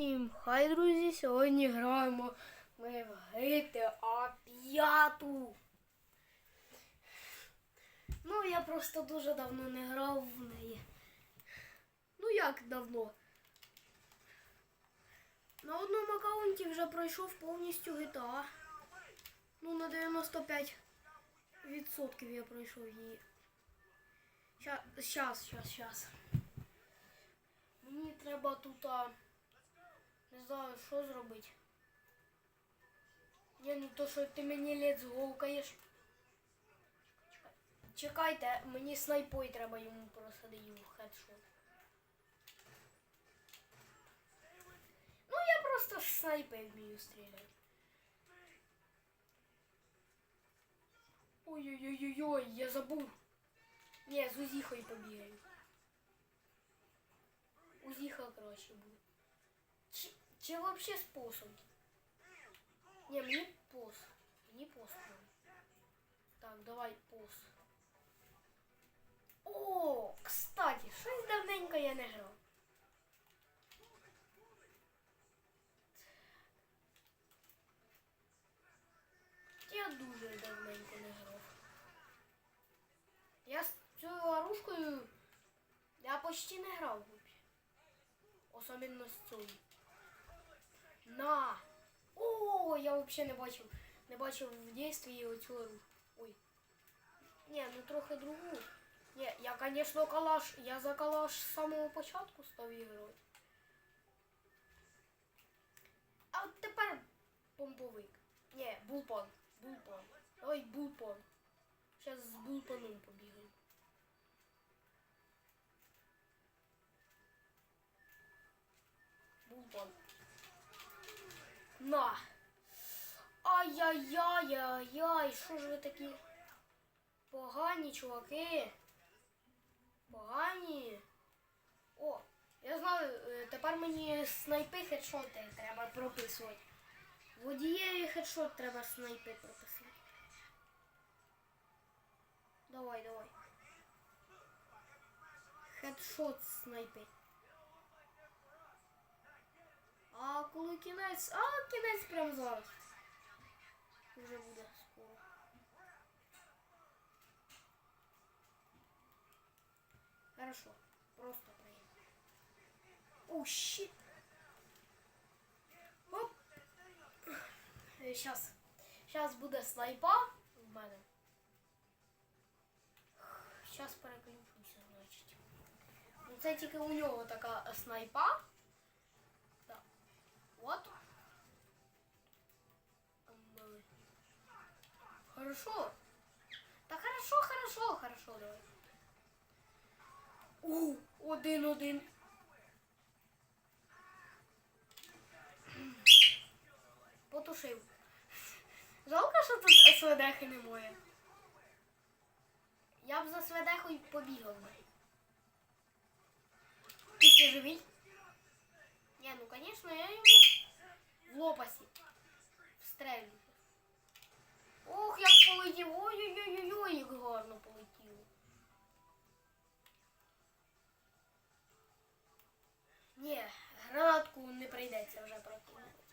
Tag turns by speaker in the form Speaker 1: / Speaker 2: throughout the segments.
Speaker 1: Всім хай, друзі! Сьогодні граємо ми в GTA 5. Ну, я просто дуже давно не грав в неї. Ну як давно? На одному аккаунті вже пройшов повністю GTA. Ну, на 95% я пройшов її. Щас, щас, щас. Мені треба тут, а, не знаю, що зробити. Я не то, що ти мені лед зговкаєш. Чекайте, мені снайпой треба йому просадити в хедшот. Ну, я просто з снайпи вмію стріляти. Ой-ой-ой-ой, я забув. Ні, з Узіхою побігаю. Узіха краще буде. Чи вообще способ? Не, мені пос. Мені пос. Так, давай пос. О, кстати, щось давненько я не грав. Я дуже давненько не грав. Я з цією оружкою я почти не грав. Особенно з цією. На! О, я вообще не бачив. Не бачив в дійстві оцю оружку. Ой. Ні, ну трохи другу. Ні, я, конечно, калаш. Я за калаш з самого початку став іграти. А от тепер помповик. Ні, булпон. Булпон. Ой, булпон. Зараз з булпоном побігаю. Булпон. На. Ай-яй-яй-яй-яй, що ж ви такі погані, чуваки? Погані. О, я знаю, е, тепер мені снайпи хедшоти треба прописувати. Водієві хедшот треба снайпи прописати. Давай, давай. Хедшот снайпи. А коли кінець. А, кінець прямо зараз. Вже буде скоро. Хорошо. Просто проїхали. О, щит. Оп. Сейчас. Сейчас буде снайпа в мене. Сейчас переключуся, значить. Ну, Це тільки у нього така снайпа. Вот. Хорошо. Да хорошо, хорошо, хорошо, давай. У, один-один. Потушив. Жалко, що тут СВДХи немає. Я б за СВДХою побігав. Ти живий? Не, ну конечно, я йому в лопасі. Встрелю. Ох, як полетів. Ой-ой-ой-ой, як гарно полетіло. Ні, гранатку не прийдеться вже прокинути.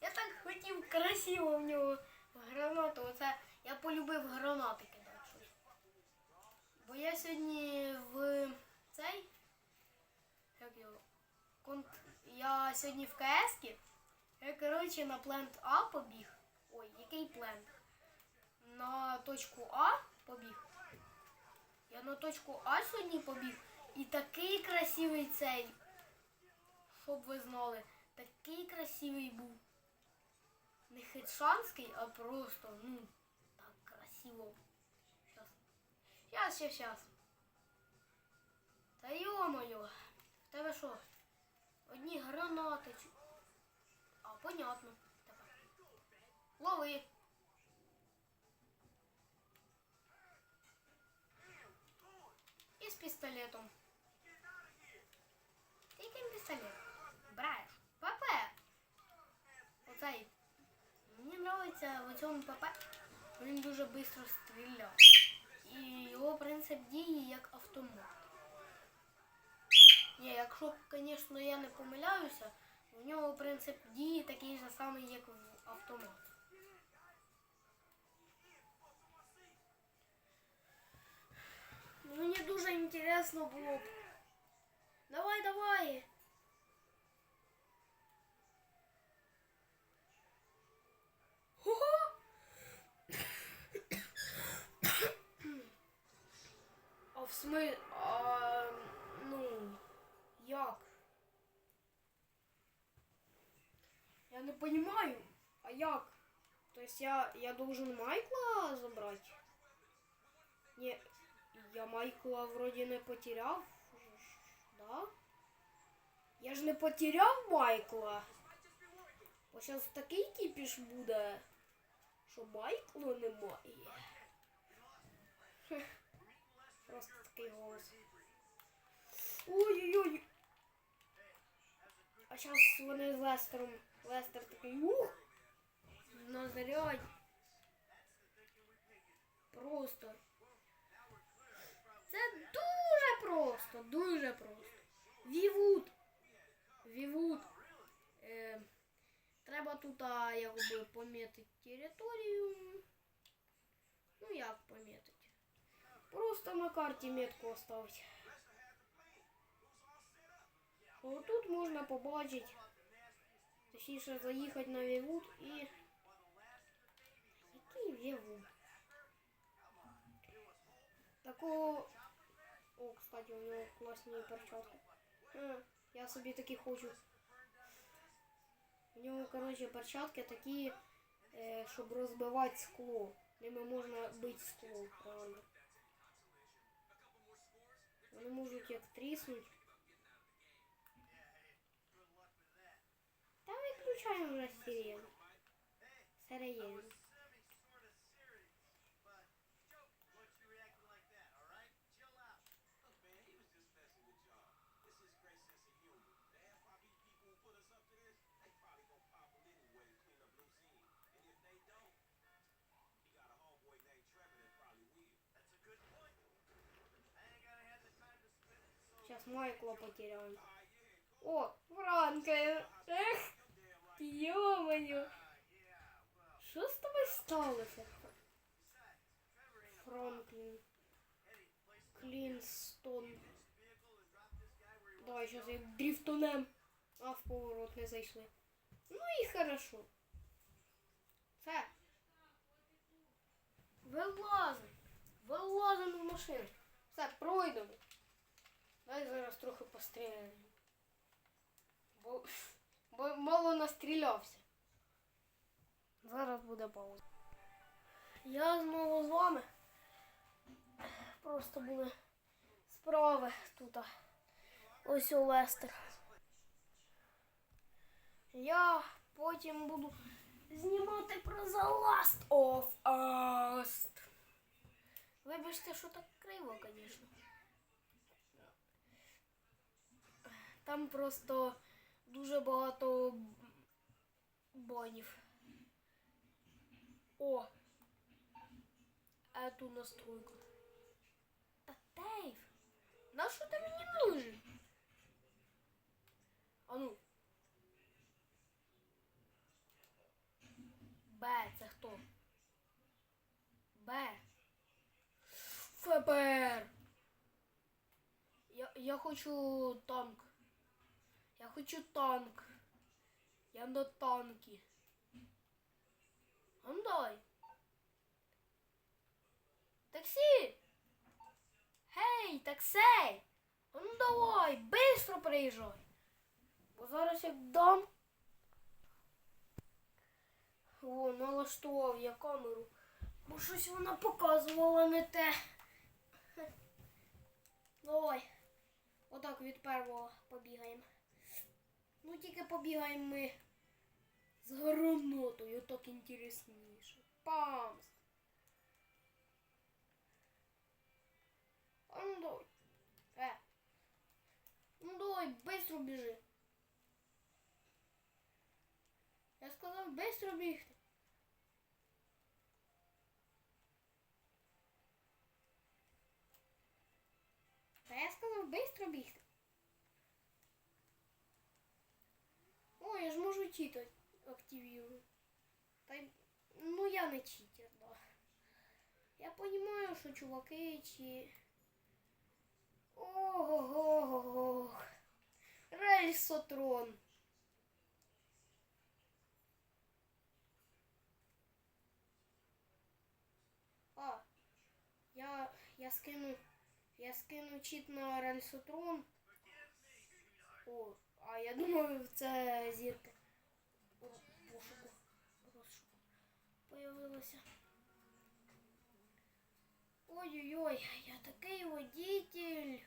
Speaker 1: Я так хотів красиво в нього гранату. Оце я полюбив гранати кидати щось. Бо я сьогодні в цей. Як його? Конт... Я сьогодні в КС. Я, коротше, на плент А побіг. Ой, який плент? На точку А побіг. Я на точку А сьогодні побіг. І такий красивий цей. Щоб ви знали, такий красивий був. Не хитшанський, а просто, ну, так красиво. Щас. Щас, щас. Та йо-моє, в тебе що? Одні гранати. А, понятно. Тепер. Лови. І з пістолетом. Яким пістолет? Браєш. ПП. Оцей. Мені подобається в цьому ПП. Він дуже швидко стріляє. І його принцип дії як автомат. Ні, якщо, звісно, я не помиляюся, У нього принцип дії такий же самий, як в автомат. Мені дуже інтересно було б. Давай, давай. А в смы... А, ну, як? Я не понимаю. А як? То есть я, я должен Майкла забрать? Не, я Майкла вроде не потеряв. Да? Я ж не потеряв Майкла. Бо зараз такий кіпіш буде, що Майкла немає. Просто такий голос. Ой-ой-ой. А зараз вони з Лестером. Лестер такий ух. Назарядь. Просто. Це дуже просто, дуже просто. Вівут. Вівут. Е, треба тут а, якби помітити територію. Ну як помітити? Просто на карті метку оставити. Отут можна побачити. Точніше заїхати на Вівут і. Який Вівут? Такого. О, кстати, у нього класні перчатки. Я собі такі хочу. У нього, коротше, перчатки такі, е, щоб розбивати скло. Ними можна бити скло, реально. Вони можуть як тріснуть. Та виключаємо вже сирену. Сирену. Сейчас Майкла потеряем. О, Франка! Ех, ё-моё! Що з тобою сталося? Франклін. Клінстон. Давай сейчас як дрифтунем. А в поворот не зайшли. Ну і хорошо. Все. Вилазимо. Вилазимо в машину. Все, пройдемо. Дай зараз трохи постріляємо. Бо, бо мало настрілявся. Зараз буде пауза. Я знову з вами. Просто були справи тут. Ось у Лестер. Я потім буду знімати про The Last of Us. Вибачте, що так криво, звісно. Там просто дуже багато банів. О! Эту настройку. Та Дейв! На що ти мені нужен? А ну. Б, це хто? Б. ФБР. Я, я хочу танк. Я хочу танк. Я на танки. А ну давай. Таксі! Гей, таксей! Ну давай, бистро приїжджай. Бо зараз як дам. О, налаштував я камеру. Бо щось вона показувала не те. Давай. Отак від первого побігаємо. Ну тільки побігаємо ми з гранатою, так інтересніше. Памс. А ну давай. Е. Ну давай, быстро біжи. Я сказав быстро бігти. Та я сказав быстро бігти. Чит активірую. Та й, ну я не читер, да. Я розумію, що чуваки чи. Ого-го-го. Рельсотрон. А, я, я скину, я скину чит на рельсотрон. О, а я думаю, це зірка. Появилася. Ой-ой-ой, я такий водитель.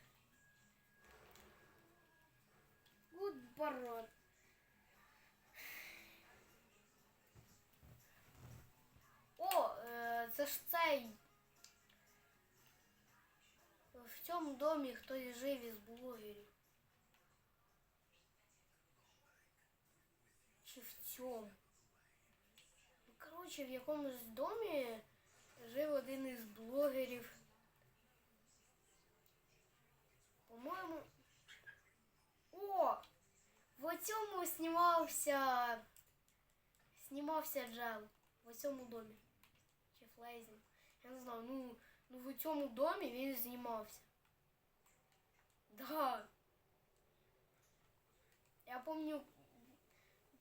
Speaker 1: Гуд барон. О, е, це ж цей. В цьому домі хтось жив із блогерів. Чи в цьому? Коротше, в якомусь домі жив один із блогерів. По-моєму. О! В цьому знімався. Знімався Джел. В цьому домі. Чи Флейзін. Я не знаю, ну, ну в цьому домі він знімався. Да. Я пам'ятаю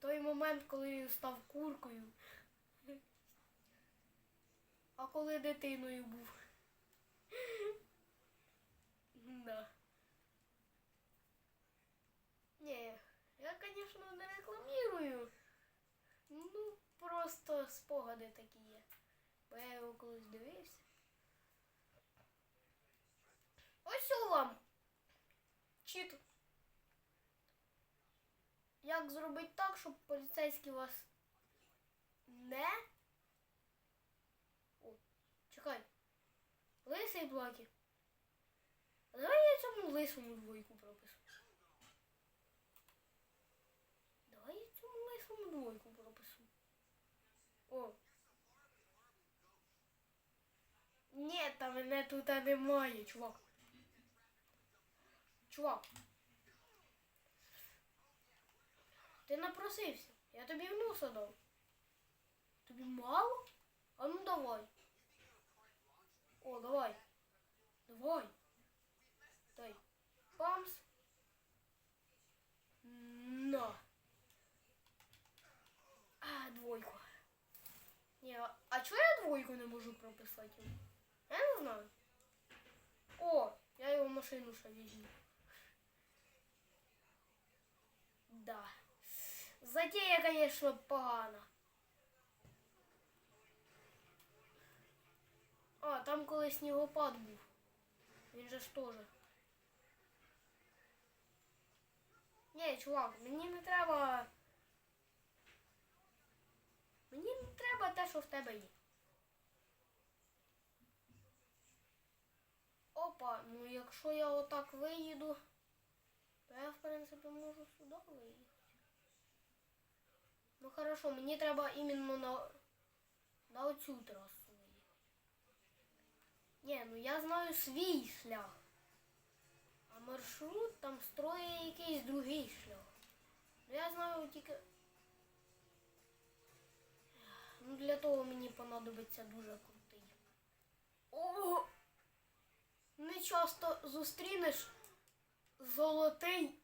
Speaker 1: той момент, коли він став куркою. А коли дитиною був. Да. Ні, я, звісно, не рекламірую. Ну, просто спогади такі є. Бо я його колись дивився. Ось вам. Чіт. Як зробити так, щоб поліцейські вас не. Чекай. Лисий блоки. А давай я цьому лисому двойку пропишу. Давай я цьому лисому двойку пропишу. О. Ні, та мене тут немає, чувак. Чувак. Ти напросився. Я тобі в носа дав. Тобі мало? А ну давай. О, давай. Давай. Дай. Памс. На. А, двойку. Ні, а- чого я двойку не можу прописати? йому? Я не знаю. О, я його машину ще візьму. Да. Затея, конечно, погана. А, там коли снігопад був. Він же ж теж. Ні, чувак, мені не треба. Мені не треба те, що в тебе є. Опа, ну якщо я отак виїду, то я в принципі можу сюди виїхати. Ну хорошо, мені треба іменно на, на оцю трасу. Ні, ну я знаю свій шлях. А маршрут там строє якийсь другий шлях. Ну я знаю тільки. Ну для того мені понадобиться дуже крутий. О! Не часто зустрінеш золотий.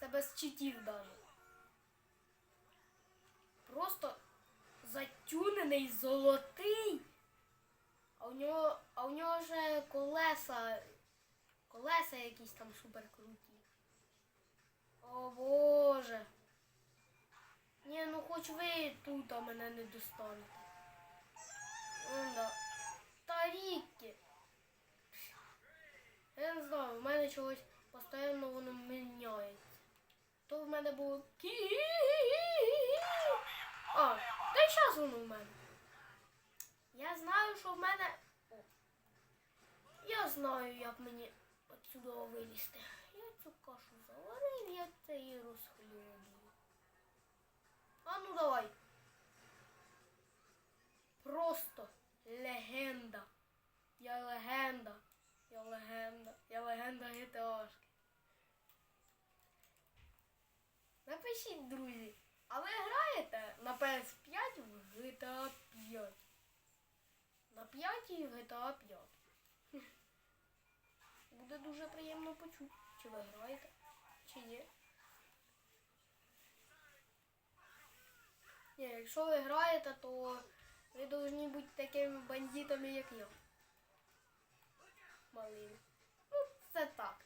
Speaker 1: Це без читів даже. Просто затюнений золотий. А у нього, а у нього вже колеса. Колеса якісь там супер круті. О боже. Ні, ну хоч ви тут а мене не достанете. Ну да. Та ріки. Я не знаю, в мене чогось постійно воно міняється. То в мене було. А, та й зараз воно в мене. Я знаю, що в мене. О. Я знаю, як мені отсюди вилізти. Я цю кашу заварив, я це і розхлюбую. А ну давай. Просто легенда. Я легенда. Я легенда. Я легенда ГТАшки. Напишіть, друзі. А ви граєте на PS5 в GTA 5? На п'ятій в GTA 5. Буде дуже приємно почути, чи ви граєте, чи ні. Ні, якщо ви граєте, то ви повинні бути такими бандитами, як я. Малими. Ну, це так.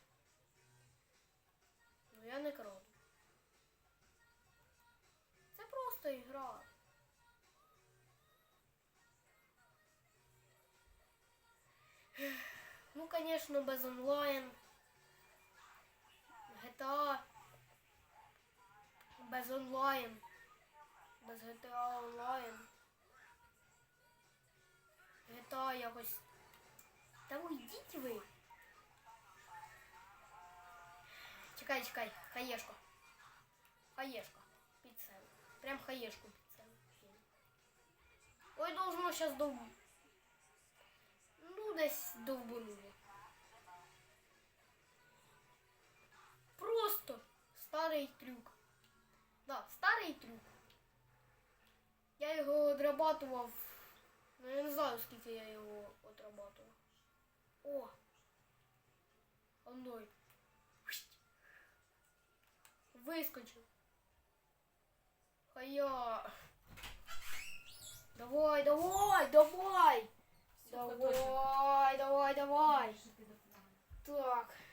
Speaker 1: Ну, конечно, без онлайн. GTA. Без онлайн. Без GTA онлайн. GTA якось. Та уйдіть ви. Чекай, чекай, хаєшко. Хаєшко. Під себе. Прям хаєшку під себе. Ой, должно сейчас дов... Ну, десь довбануло. Просто старий трюк. Да, старий трюк. Я його отрабатував. Ну, я не знаю, скільки я його отрабатував. О! Оной. Вискочив. Хая. Давай, давай, давай. Давай, давай, давай. Так.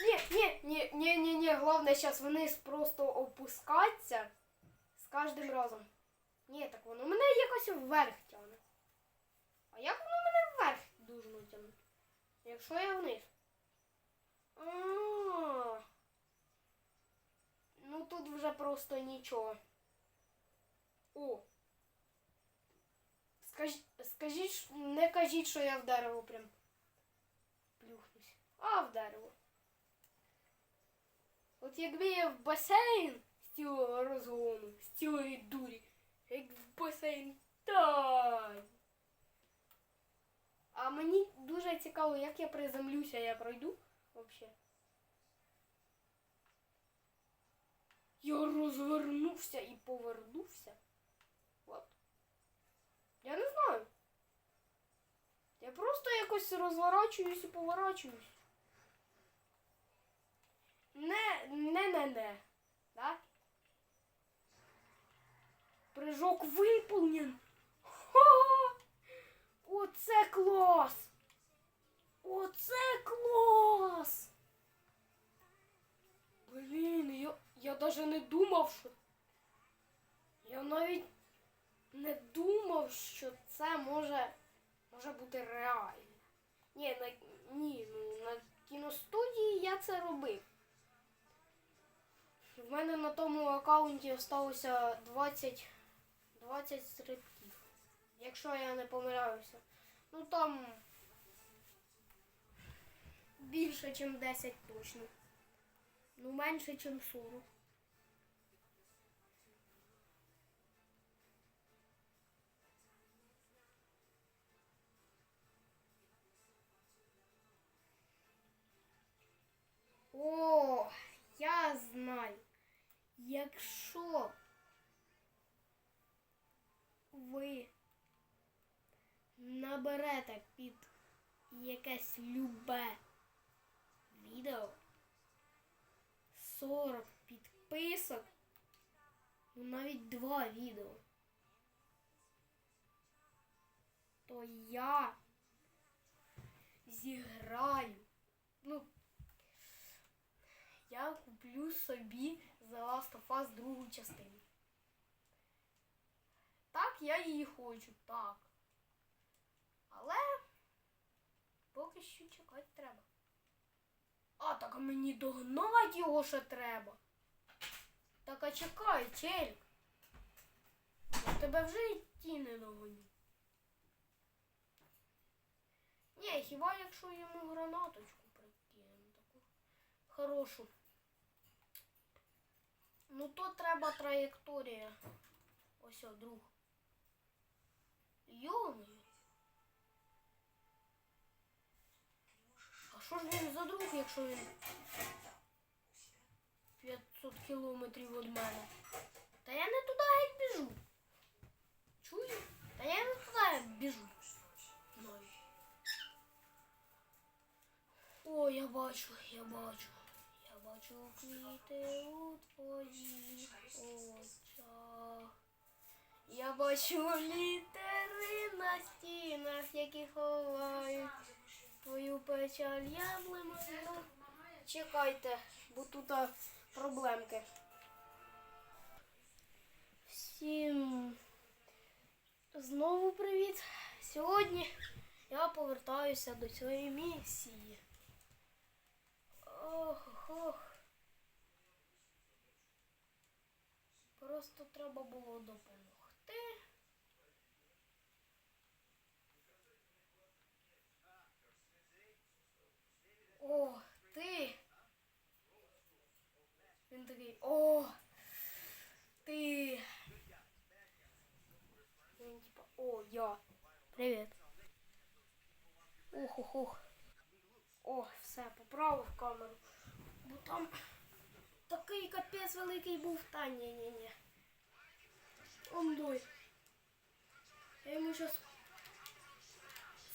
Speaker 1: Ні, ні, ні, ні, ні. Головне зараз вниз просто опускаться з кожним разом. Ні, так воно мене якось вверх тягне. А як воно мене вверх должно тягнути? Якщо я вниз. А, Ну тут вже просто нічого. О. Скажіть, скажіть, не кажіть, що я в дерево прям плюхнусь. А в дерево. От якби я в басейн з цього розгону, з цілої дурі, як в басейн, так. А мені дуже цікаво, як я приземлюся, я пройду взагалі. Я розвернувся і повернувся. От. Я не знаю. Я просто якось розворачуюсь і поворачуюсь. Не, не, не, не. Да? Прыжок выполнен. Ха! Оце клас! Оце клас! Блін, я, я даже не думав, що. Я навіть не думав, що це може, може бути реально. Ні, на, ні, ну на кіностудії я це робив. В мене на тому аккаунті залишилося 20, 20 стрибків. Якщо я не помиляюся. Ну там більше, ніж 10 точно. Ну, менше, ніж 40. Якщо ви наберете під якесь любе відео 40 підписок, ну навіть два відео, то я зіграю. Ну, я куплю собі The Last of Us другу частину. Так, я її хочу, так. Але поки що чекати треба. А, так мені догнати його ще треба. Так а чекай, челік. Я тебе вже йти не догоню. Ні, хіба якщо йому гранаточку прикинемо таку хорошу. Ну то треба траєкторія. Ось о, друг. Йоми. А що ж він за друг, якщо він 500 500 кілометрів від мене. Та я не туди геть біжу. Чую? Та я не туди біжу. Навіть. О, я бачу, я бачу. Бачу квіти у твоїх очах. Я бачу літери на стінах, які ховають твою печаль. Я блимаю. Чекайте, бо тут проблемки. Всім знову привіт. Сьогодні я повертаюся до цієї місії. Ох, ох. Просто треба було допомогти. О, ти. Він такий, о, ти. Він типа, о, я. Привіт. Ох. О, все, поправив камеру. Бо там такий капець великий був. Та ні, ні, ні. Он дой. Я йому щас...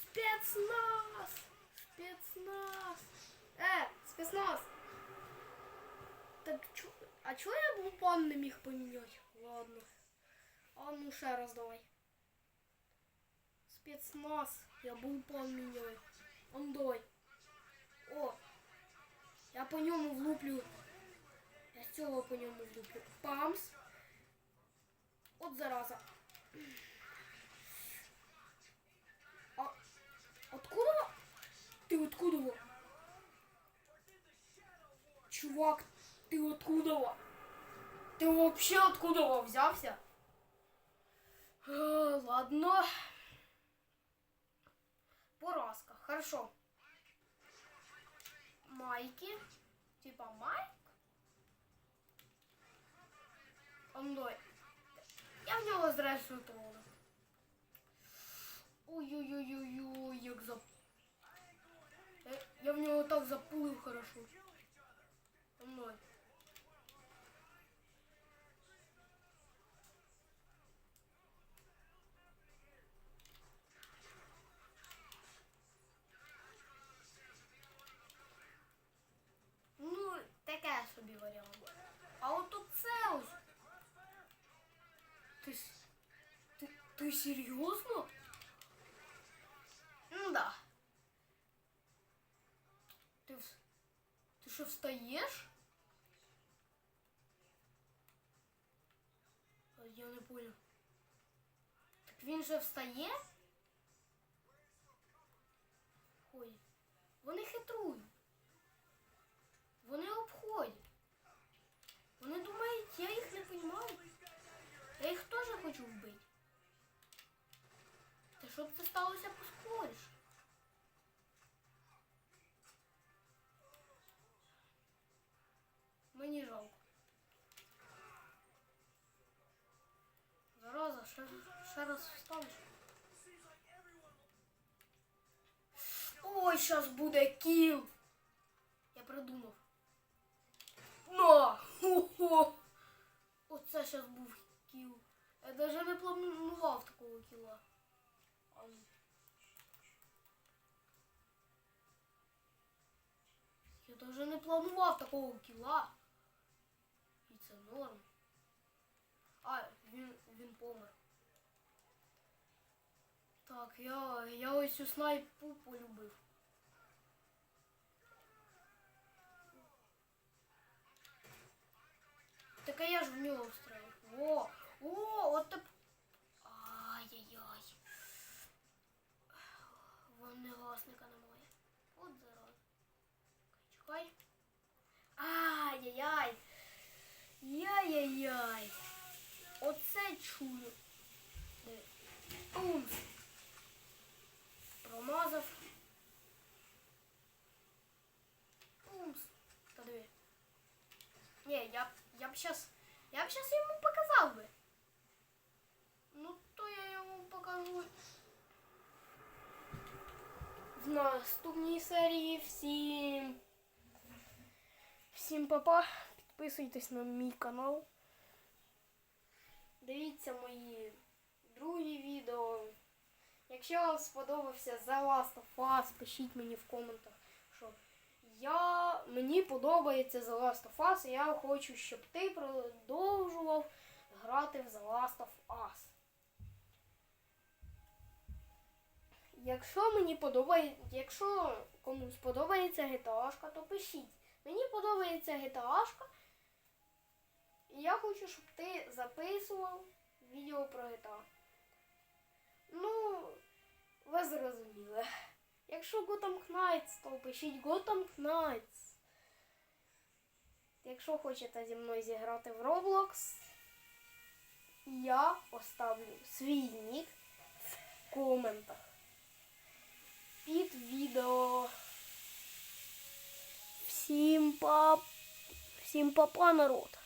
Speaker 1: Спецназ! Спецназ! Е, спецназ! Так чо... А чого я був пан не міг поміняти? Ладно. А ну ще раз давай. Спецназ. Я був пан міняю. Он давай. О! Я по ньому влуплю. Я цього по ньому влуплю. Памс. От зараза. А откуда? Ты откуда? Чувак, ты откуда? Ты вообще откуда взялся? Э, Ладно. Поразка. Хорошо. Майки. Типа Майк. Ондой. Я в нього зрештою тролу. Ой-ой-ой-ой-ой, як зап... Я, я в нього так запулив хорошо. Ондой. Ну, таке собі варіант. Ти, с- ти, ти серйозно? Ну да. Ти, вс- ти що встаєш? А Я не понял. Так він же встає? Ой, вони хитрують. Вони обходять. Вони думають, я їх не розумію. Я їх теж хочу вбити. Та щоб це сталося поскоріше. Мені жалко. Зараза, ще, ще раз встанеш. Ой, зараз буде кіл. Я придумав. На! Хо-хо! Оце зараз був кіл. Я навіть не планував такого кіла. А ну. Я навіть не планував такого кіла. І це норм. А, він, він помер. Так, я, я ось цю снайпу полюбив. Так а я ж в нього встрелив. О, О, от так. Ай-яй-яй. Вогнегасника немає. От зараз. Чекай. Ай-яй-яй. Яй-яй-яй. Оце чую. Умс. Промазав. Умс. Та диви. Ні, я, я б щас. Я б щас йому показав би. Ну, то я йому покажу. В наступній серії всім. Всім папа. Підписуйтесь на мій канал. Дивіться мої другі відео. Якщо вам сподобався The Last of Us, пишіть мені в коментах, що я, мені подобається The Last of Us, і я хочу, щоб ти продовжував грати в The Last of Us. Якщо мені подобається, якщо комусь подобається GTA, то пишіть. Мені подобається GTA, і я хочу, щоб ти записував відео про GTA. Ну, ви зрозуміли. Якщо Gotham Knights, то пишіть Gotham Knights. Якщо хочете зі мною зіграти в Roblox, я оставлю свій нік в коментах під відео. Всім па... Всім папа, народ!